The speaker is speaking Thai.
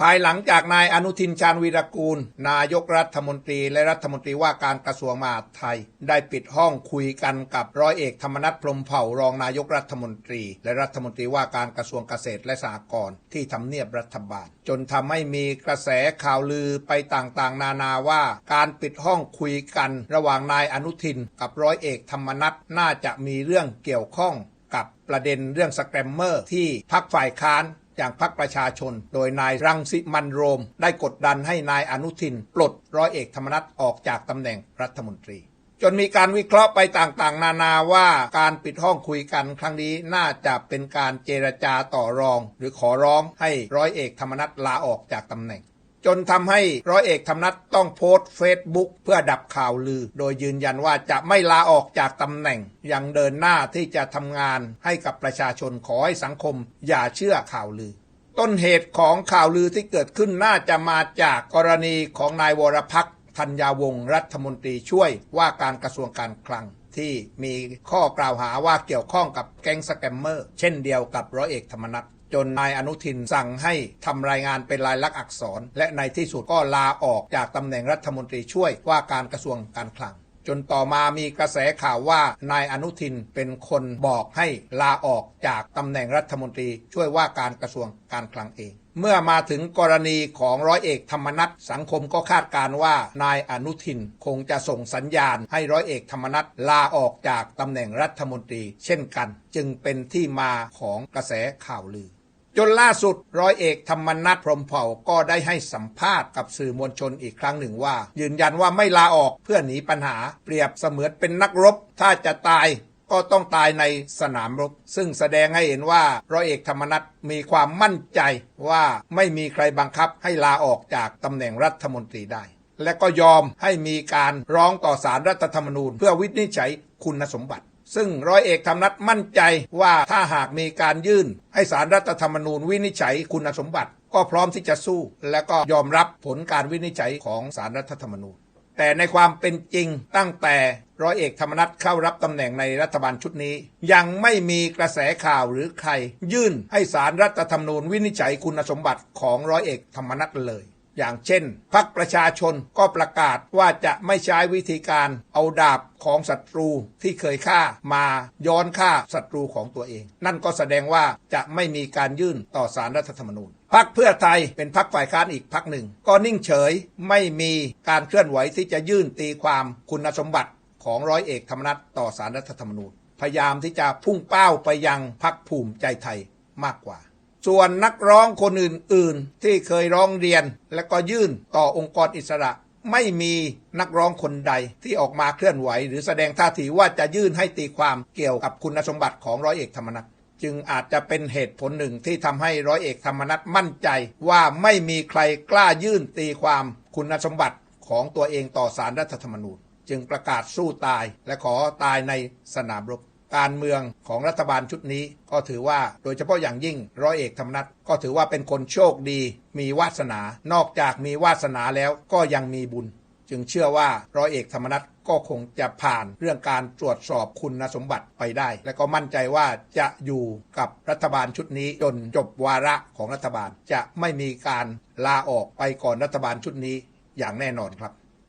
ภายหลังจากนายอนุทินชาญวีรกูล นายกรัฐมนตรีและรัฐมนตรีว่าการกระทรวงมหาดไทย ได้ปิดห้องคุยกันกับร้อยเอกธรรมนัฐพรมเผ่ารองนายกรัฐมนตรี และรัฐมนตรีว่าการกระทรวงเกษตรและสหกรณ์ที่ทำเนียบรัฐบาล จนทำให้มีกระแสข่าวลือไปต่างๆ นานาว่า การปิดห้องคุยกันระหว่างนายอนุทิน กับร้อยเอกธรรมนัฐน่าจะมีเรื่องเกี่ยวข้องกับประเด็นเรื่องสแกรมเมอร์ที่พักฝ่ายค้าน อย่างพรรคประชาชน โดยนายรังสิมันโรม ได้กดดันให้นายอนุทิน ปลดร้อยเอกธรรมนัฐออกจากตำแหน่งรัฐมนตรีจนมีการวิเคราะห์ไปต่างๆ นานาว่าการปิดห้องคุยกันครั้งนี้น่าจะเป็นการเจรจาต่อรอง หรือขอร้องให้ร้อยเอกธรรมนัฐลาออกจากตำแหน่ง จนทำให้ร้อยเอกธรรมนัฐต้องโพสต์เฟซบุ๊กเพื่อดับข่าวลือ โดยยืนยันว่าจะไม่ลาออกจากตำแหน่ง ยังเดินหน้าที่จะทำงานให้กับประชาชนขอให้สังคม อย่าเชื่อข่าวลือ ต้นเหตุของข่าวลือที่เกิดขึ้นน่าจะมาจากกรณีของนายวรพักษ์ธัญญาวงศ์รัฐมนตรีช่วยว่าการกระทรวงการคลังที่มีข้อกล่าวหาว่าเกี่ยวข้องกับแก๊งสแกมเมอร์ เช่นเดียวกับร้อยเอกธรรมนัฐ จนนายอนุทินสั่งให้ทำรายงานเป็นลายลักษณ์อักษร และในที่สุดก็ลาออกจากตำแหน่งรัฐมนตรีช่วยว่าการกระทรวงการคลัง จนต่อมามีกระแสข่าวว่านายอนุทินเป็นคนบอกให้ลาออกจากตำแหน่งรัฐมนตรีช่วยว่าการกระทรวงการคลังเองเมื่อมาถึงกรณีของร้อยเอกธรรมนัฐสังคมก็คาดการณ์ว่านายอนุทินคงจะส่งสัญญาณให้ร้อยเอกธรรมนัฐลาออกจากตำแหน่งรัฐมนตรี เช่นกัน จึงเป็นที่มาของกระแสข่าวลือ จนล่าสุดร้อยเอกธรรมนัฐพรมเผ่าก็ได้ให้สัมภาษณ์กับสื่อมวลชนอีกครั้งหนึ่งว่า ยืนยันว่าไม่ลาออกเพื่อหนีปัญหา เปรียบเสมือนเป็นนักรบ ถ้าจะตายก็ต้องตายในสนามรบ ซึ่งแสดงให้เห็นว่าร้อยเอกธรรมนัฐมีความมั่นใจว่าไม่มีใครบังคับให้ลาออกจากตำแหน่งรัฐมนตรีได้ และก็ยอมให้มีการร้องต่อสารรัฐธรรมนูญ เพื่อวินิจฉัยคุณสมบัติ ซึ่งร้อยเอกธรรมนัฐมั่นใจว่าถ้าหากมีการยื่น ให้สารรัฐธรรมนูญวินิจฉัยคุณสมบัติ ก็พร้อมที่จะสู้ และก็ยอมรับผลการวินิจฉัยของสารรัฐธรรมนูญ แต่ในความเป็นจริงตั้งแต่ร้อยเอกธรรมนัฐเข้ารับตำแหน่งในรัฐบาลชุดนี้ ยังไม่มีกระแสข่าวหรือใคร ยื่นให้สารรัฐธรรมนูญวินิจฉัยคุณสมบัติของร้อยเอกธรรมนัฐเลย อย่างเช่น พรรคประชาชนก็ประกาศว่าจะไม่ใช้วิธีการเอาดาบของศัตรูที่เคยฆ่ามาย้อนฆ่าศัตรูของตัวเอง นั่นก็แสดงว่าจะไม่มีการยื่นต่อสารรัฐธรรมนูญพรรคเพื่อไทยเป็นพรรคฝ่ายค้านอีกพรรคหนึ่ง ก็นิ่งเฉยไม่มีการเคลื่อนไหวที่จะยื่นตีความคุณสมบัติของร้อยเอกธรรมนัฐต่อสารรัฐธรรมนูญ พยายามที่จะพุ่งเป้าไปยังพรรคภูมิใจไทยมากกว่า ส่วนนักร้องคนอื่น ๆ ที่เคยร้องเรียน และก็ยื่นต่อองค์กรอิสระไม่มีนักร้องคนใดที่ออกมาเคลื่อนไหว หรือแสดงท่าทีว่าจะยื่นให้ตีความเกี่ยวกับคุณสมบัติของร้อยเอกธรรมนัฐจึงอาจจะเป็นเหตุผลหนึ่งที่ทำให้ร้อยเอกธรรมนัฐมั่นใจ ว่าไม่มีใครกล้ายื่นตีความคุณสมบัติของตัวเองต่อสารรัฐธรรมนูญ จึงประกาศสู้ตายและขอตายในสนามรบ การเมืองของรัฐบาลชุดนี้ ก็ถือว่าโดยเฉพาะอย่างยิ่งร้อยเอกธรรมนัฐก็ถือว่าเป็นคนโชคดี มีวาสนา นอกจากมีวาสนาแล้วก็ยังมีบุญ จึงเชื่อว่าร้อยเอกธรรมนัฐก็คงจะผ่านเรื่องการตรวจสอบคุณสมบัติไปได้ และก็มั่นใจว่าจะอยู่กับรัฐบาลชุดนี้จนจบวาระของรัฐบาล จะไม่มีการลาออกไปก่อนรัฐบาลชุดนี้อย่างแน่นอนครับ